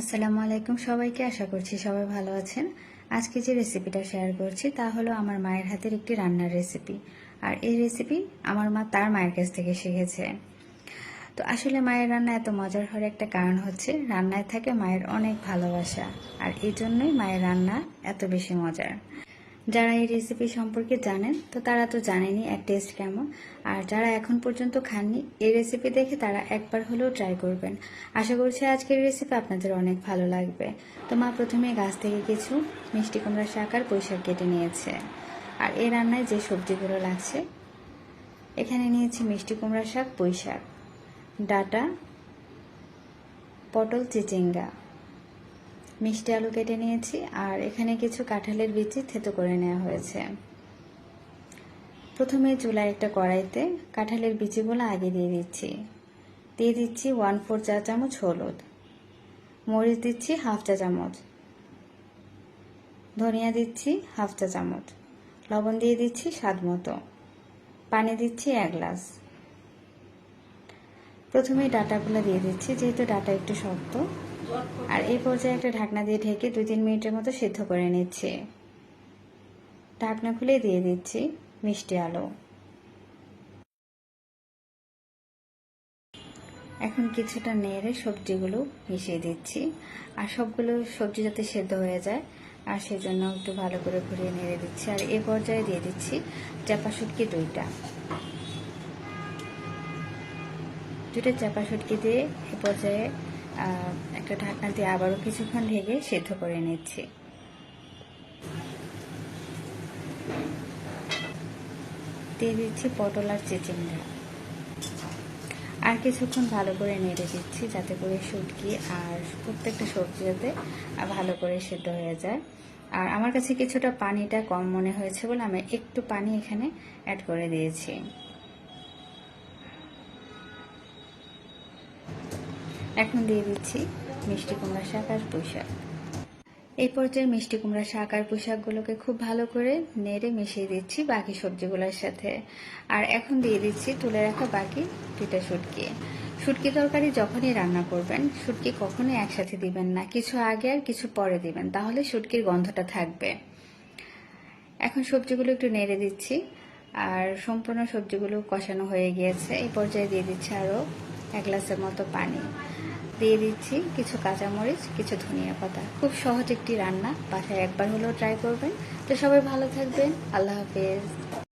আসসালামু আলাইকুম সবাইকে, আশা করছি সবাই ভালো আছেন। আজকে যে রেসিপিটা শেয়ার করছি তা হলো আমার মায়ের হাতের একটি রান্নার রেসিপি আর এই রেসিপি আমার মা তার মায়ের কাছ থেকে শিখেছে। তো আসলে মায়ের রান্না এত মজার হওয়ার একটা কারণ হচ্ছে রান্নায় থাকে মায়ের অনেক ভালোবাসা। আর এই জন্যই মায়ের রান্না এত বেশি মজার। যারা এই রেসিপি সম্পর্কে জানেন, তো তারা তো জানেনি এক টেস্ট কেমন। আর যারা এখন পর্যন্ত খাননি, এই রেসিপি দেখে তারা একবার হলেও ট্রাই করবেন। আশা করছি আজকের রেসিপি আপনাদের অনেক ভালো লাগবে। তো মা প্রথমে গাছ থেকে কিছু মিষ্টি কুমড়া শাক আর পুঁইশাক কেটে নিয়েছে। আর এই রান্নায় যে সবজিগুলো লাগছে, এখানে নিয়েছি মিষ্টি কুমড়া শাক, পুঁই ডাটা, পটল, চিচিঙ্গা। মিষ্টি আলু কেটে নিয়েছি আর এখানে কিছু কাঁঠালের বিচি থেতো করে নেওয়া হয়েছে। প্রথমে চুলায় একটা কড়াইতে কাঁঠালের বিচিগুলো আগে দিয়ে দিচ্ছি। দিয়ে দিচ্ছি ওয়ান ফোর চা চামচ হলুদ। মরিচ দিচ্ছি হাফ চা চামচ। ধনিয়া দিচ্ছি হাফ চা চামচ। লবণ দিয়ে দিচ্ছি স্বাদ মতো। পানি দিচ্ছি এক গ্লাস। প্রথমে ডাটাগুলো দিয়ে দিচ্ছি, যেহেতু ডাটা একটু শক্ত। আর এই পর্যায়ে একটা ঢাকনা দিয়ে ঢেকে দুই তিন মিনিটের মতো সিদ্ধ করে নিচ্ছি। ঢাকনা খুলে দিয়ে দিচ্ছি মিষ্টি আলু। এখন কিছুটা নেড়ে সবজিগুলো মিশিয়ে দিচ্ছি। আর সবগুলো সবজি যাতে সেদ্ধ হয়ে যায়, আর সেজন্য একটু ভালো করে ঘুরিয়ে নেড়ে দিচ্ছি। আর এ পর্যায়ে দিয়ে দিচ্ছি চাপা শুটকি দুইটা। দুটো চাপা শুটকি দিয়ে এ পর্যায়ে একটা ঢাকনা দিয়ে আবারও কিছুক্ষণ ঢেকে সেদ্ধ করে নিচ্ছি। দিয়ে দিচ্ছি পটল আর চিচিঙ্গা আর কিছুক্ষণ ভালো করে নেড়ে দিচ্ছি যাতে করে শুটকি আর প্রত্যেকটা সবজি যাতে ভালো করে সেদ্ধ হয়ে যায়। আর আমার কাছে কিছুটা পানিটা কম মনে হয়েছে বলে আমি একটু পানি এখানে অ্যাড করে দিয়েছি। এখন দিয়ে দিচ্ছি মিষ্টি কুমড়া শাক আর পুঁই শাক এই পর্যায়ে মিষ্টি কুমড়া শাক আর পুঁই শাকগুলোকে খুব ভালো করে নেড়ে মিশিয়ে দিচ্ছি বাকি সবজিগুলোর সাথে। আর এখন দিয়ে দিচ্ছি তুলে রাখা বাকি দুইটা শুটকি। শুটকি তরকারি যখনই রান্না করবেন, শুটকি কখনোই একসাথে দিবেন না। কিছু আগে আর কিছু পরে দিবেন, তাহলে শুটকির গন্ধটা থাকবে। এখন সবজিগুলো একটু নেড়ে দিচ্ছি, আর সম্পূর্ণ সবজিগুলো কষানো হয়ে গিয়েছে। এই পর্যায়ে দিয়ে দিচ্ছি আরও এক গ্লাসের মতো পানি। দিয়ে দিচ্ছি কিছু কাঁচামরিচ, কিছু ধনিয়া পাতা। খুব সহজ একটি রান্না, বাসায় একবার হলেও ট্রাই করবেন। তো সবাই ভালো থাকবেন। আল্লাহ হাফেজ।